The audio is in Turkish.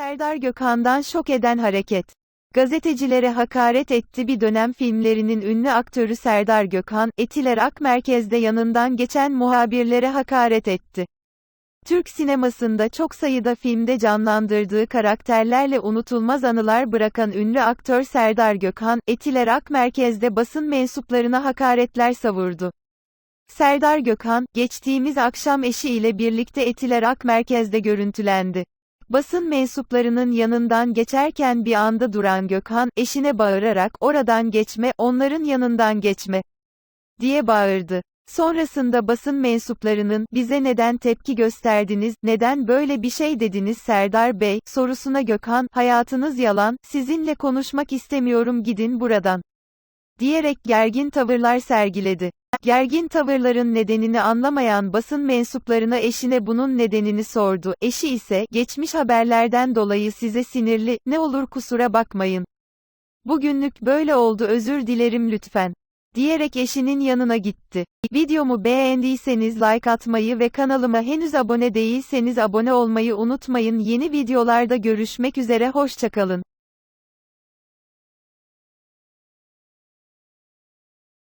Serdar Gökhan'dan şok eden hareket. Gazetecilere hakaret etti bir dönem filmlerinin ünlü aktörü Serdar Gökhan, Etiler Ak Merkez'de yanından geçen muhabirlere hakaret etti. Türk sinemasında çok sayıda filmde canlandırdığı karakterlerle unutulmaz anılar bırakan ünlü aktör Serdar Gökhan, Etiler Ak Merkez'de basın mensuplarına hakaretler savurdu. Serdar Gökhan, geçtiğimiz akşam eşi ile birlikte Etiler Ak Merkez'de görüntülendi. Basın mensuplarının yanından geçerken bir anda duran Gökhan, eşine bağırarak, oradan geçme, onların yanından geçme, diye bağırdı. Sonrasında basın mensuplarının, bize neden tepki gösterdiniz, neden böyle bir şey dediniz Serdar Bey, sorusuna Gökhan, hayatınız yalan, sizinle konuşmak istemiyorum gidin buradan. Diyerek gergin tavırlar sergiledi. Gergin tavırların nedenini anlamayan basın mensuplarına eşine bunun nedenini sordu. Eşi ise, geçmiş haberlerden dolayı size sinirli, ne olur kusura bakmayın. Bugünlük böyle oldu özür dilerim lütfen. Diyerek eşinin yanına gitti. Videomu beğendiyseniz like atmayı ve kanalıma henüz abone değilseniz abone olmayı unutmayın. Yeni videolarda görüşmek üzere hoşçakalın.